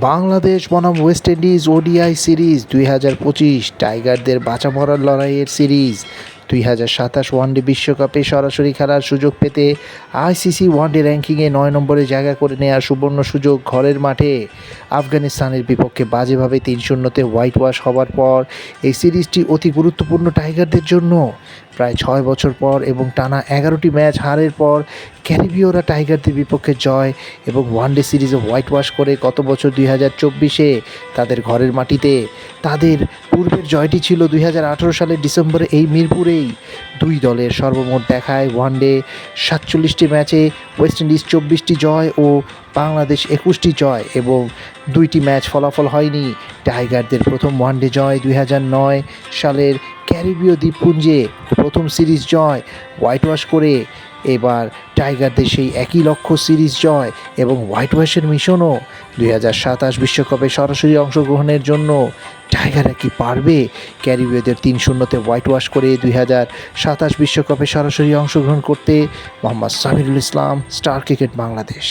বাংলাদেশ বনাম West Indies ODI series দুই হাজার পঁচিশ, টাইগারদের বাঁচা মরার লড়াইয়ের সিরিজ দুই হাজার সাতাশ ওয়ানডে বিশ্বকাপে সরাসরি খেলার সুযোগ পেতে আইসিসি ওয়ানডে র্যাঙ্কিংয়ে নয় নম্বরে জায়গা করে নেওয়ার সুবর্ণ সুযোগ ঘরের মাঠে। আফগানিস্তানের বিপক্ষে বাজেভাবে তিন শূন্যতে হোয়াইট ওয়াশ হওয়ার পর এই সিরিজটি অতি গুরুত্বপূর্ণ টাইগারদের জন্য। প্রায় ছয় বছর পর এবং টানা এগারোটি ম্যাচ হারের পর ক্যারিবীয়রা টাইগারদের বিপক্ষে জয় এবং ওয়ানডে সিরিজে হোয়াইট ওয়াশ করে গত বছর দুই হাজার চব্বিশে তাদের ঘরের মাটিতে। তাদের পূর্বের জয়টি ছিল দুই হাজার আঠেরো সালের ডিসেম্বরে এই মিরপুরেই। দুই দলের সর্বমোট দেখায় ওয়ানডে সাতচল্লিশটি ম্যাচে ওয়েস্ট ইন্ডিজ চব্বিশটি জয় ও বাংলাদেশ একুশটি জয় এবং দুইটি ম্যাচ ফলাফল হয়নি। টাইগারদের প্রথম ওয়ানডে জয় দুই হাজার নয় সালের ক্যারিবীয় দ্বীপপুঞ্জে প্রথম সিরিজ জয় হোয়াইট ওয়াশ করে। এবার টাইগারদের সেই একই লক্ষ্য সিরিজ জয় এবং হোয়াইট ওয়াশের মিশনও দুই হাজার সাতাশ বিশ্বকাপে সরাসরি অংশগ্রহণের জন্য। টাইগাররা কি পারবে? ক্যারিবীয়দের তিন শূন্যতে হোয়াইট ওয়াশ করে দুই হাজার সাতাশ বিশ্বকাপে সরাসরি অংশগ্রহণ করতে। Mohammad Samirul Islam, star cricket Bangladesh.